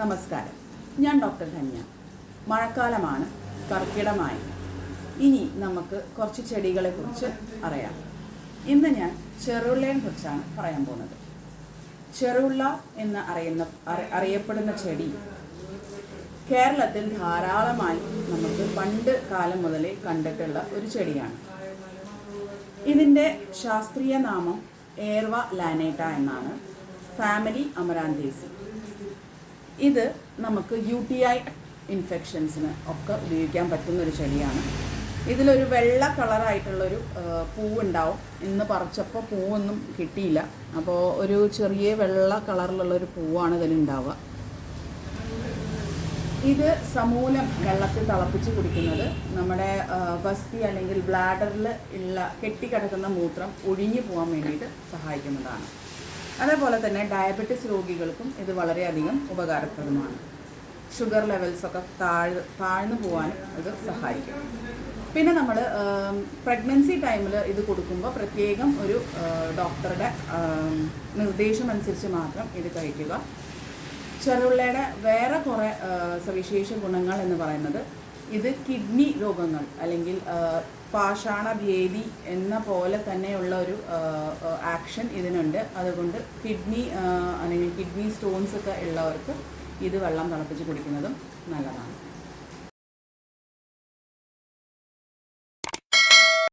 നമസ്കാരം. ഞാൻ ഡോക്ടർ ധന്യ മഴക്കാലമാണ് കർക്കിടമായി. ഇനി നമുക്ക് കുറച്ച് ചെടികളെ കുറിച്ച് അറിയാം. ഇന്ന് ഞാൻ ചെറുള്ളയെ കുറിച്ചാണ് പറയാൻ പോകുന്നത്. ചെറുള്ള എന്ന് അറിയുന്ന അറിയപ്പെടുന്ന ചെടി കേരളത്തിൽ ധാരാളമായി നമുക്ക് പണ്ട് കാലം മുതലേ കണ്ടിട്ടുള്ള ഒരു ചെടിയാണ്. ഇതിന്റെ ശാസ്ത്രീയ നാമം ഏർവ ലാനേട്ട എന്നാണ്. Family Amaranthaceae. ഇത് നമുക്ക് യു ടി ഐ ഇൻഫെക്ഷൻസിന് ഒക്കെ ഉപയോഗിക്കാൻ പറ്റുന്ന ഒരു ചെടിയാണ്. ഇതിലൊരു വെള്ള കളറായിട്ടുള്ളൊരു പൂവുണ്ടാവും. ഇന്ന് പറിച്ചപ്പോൾ പൂവൊന്നും കിട്ടിയില്ല. അപ്പോൾ ഒരു ചെറിയ വെള്ള കളറിലുള്ളൊരു പൂവാണ് ഇതിലുണ്ടാവുക. ഇത് സമൂലം വെള്ളത്തിൽ തിളപ്പിച്ച് കുടിക്കുന്നത് നമ്മുടെ ബസ്തി അല്ലെങ്കിൽ ബ്ലാഡറിൽ ഉള്ള കെട്ടിക്കിടക്കുന്ന മൂത്രം ഒഴിഞ്ഞു പോകാൻ വേണ്ടിയിട്ട് സഹായിക്കുന്നതാണ്. അതേപോലെ തന്നെ ഡയബറ്റിസ് രോഗികൾക്കും ഇത് വളരെയധികം ഉപകാരപ്രദമാണ്. ഷുഗർ ലെവൽസ് ഒക്കെ താഴ് താഴ്ന്നു പോകാനും ഇത് സഹായിക്കും. പിന്നെ നമ്മൾ പ്രഗ്നൻസി ടൈമിൽ ഇത് കൊടുക്കുമ്പോൾ പ്രത്യേകം ഒരു ഡോക്ടറുടെ നിർദ്ദേശം അനുസരിച്ച് മാത്രം ഇത് കഴിക്കുക. ചെറുള്ളയുടെ വേറെ കുറേ സവിശേഷ ഗുണങ്ങൾ എന്ന് പറയുന്നത് ഇത് കിഡ്നി രോഗങ്ങൾ അല്ലെങ്കിൽ പാഷാണഭേദി എന്ന പോലെ തന്നെയുള്ള ഒരു ആക്ഷൻ ഇതിനുണ്ട്. അതുകൊണ്ട് കിഡ്നി അല്ലെങ്കിൽ കിഡ്നി സ്റ്റോൺസ് ഒക്കെ ഉള്ളവർക്ക് ഇത് വെള്ളം തിളപ്പിച്ച് കുടിക്കുന്നതും നല്ലതാണ്.